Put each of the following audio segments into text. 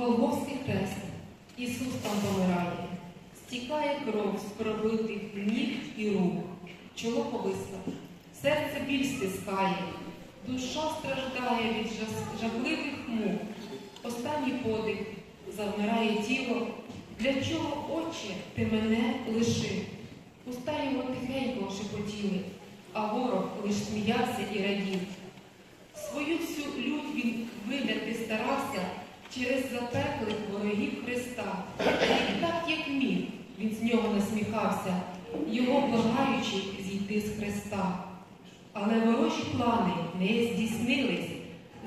Голгофський хрест. Ісус там помирає. Стікає кров з пробитих ніг і рук. Чоло повисло. Серце біль стискає. Душа страждає від жахливих мук. Останній подих завмирає тіло. Для чого, Отче, ти мене лишив? Уста його тихенько шепотіли, а ворог лиш сміявся і радів. Свою всю лють він виляти старався через запеклих ворогів Христа. І так, як міг, він з нього насміхався, його благаючи зійти з Христа. Але ворожі плани не здійснились.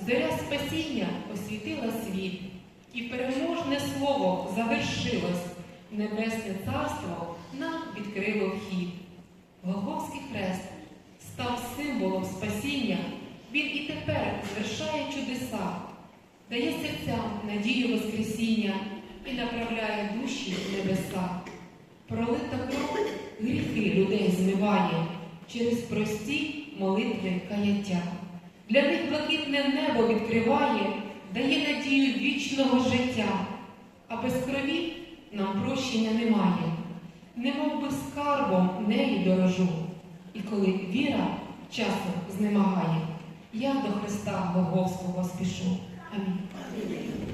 Зоря спасіння освітила світ, і переможне слово завершилось. Небесне царство нам відкрило вхід. Голгофський хрест став символом спасіння. Він і тепер звершає чудеса, дає серцям надію Воскресіння і направляє душі в небеса. Пролита кров гріхи людей змиває через прості молитви каяття. Для них блакитне небо відкриває, дає надію вічного життя, а без крові нам прощення немає, немов би скарбом неї дорожу. І коли віра часом знемагає, я до Христа Голгофського спішу. 嗯。